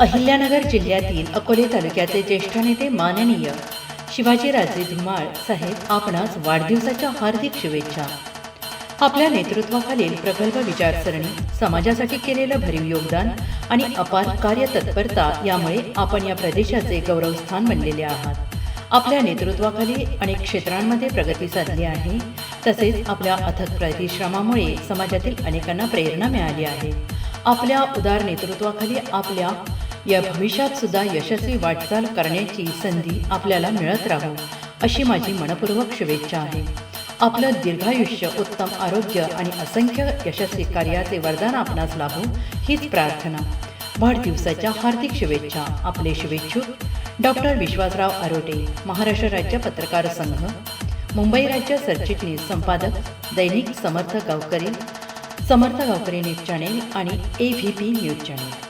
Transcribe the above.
अहिल्यानगर जिल्ह्यातील अकोले तालुक्याचे ज्येष्ठ नेते माननीय शिवाजीराजे धुमाळ साहेब आपणास वाढदिवसाच्या हार्दिक शुभेच्छा. आपल्या नेतृत्वाखालील प्रगल्भ विचारसरणी समाजासाठी केलेलं भरीव योगदान आणि अपार कार्यतत्परता यामुळे आपण या प्रदेशाचे गौरवस्थान बनलेले आहात. आपल्या नेतृत्वाखाली अनेक क्षेत्रांमध्ये प्रगती साधली आहे. तसेच आपल्या अथक परिश्रमामुळे समाजातील अनेकांना प्रेरणा मिळाली आहे. आपल्या उदार नेतृत्वाखाली आपल्या या भविष्यात सुद्धा यशस्वी वाटचाल करण्याची संधी आपल्याला मिळत राहो अशी माझी मनपूर्वक शुभेच्छा आहे. आपलं दीर्घायुष्य उत्तम आरोग्य आणि असंख्य यशस्वी कार्याचे वरदान आपणास लाभो हीच प्रार्थना. वाढदिवसाच्या हार्दिक शुभेच्छा. आपले शुभेच्छुक डॉक्टर विश्वासराव आरोटे महाराष्ट्र राज्य पत्रकार संघ मुंबई राज्य सरचिटणीस संपादक दैनिक समर्थ गावकरी समर्थ गावकरी न्यूज चॅनेल आणि A V P news channel.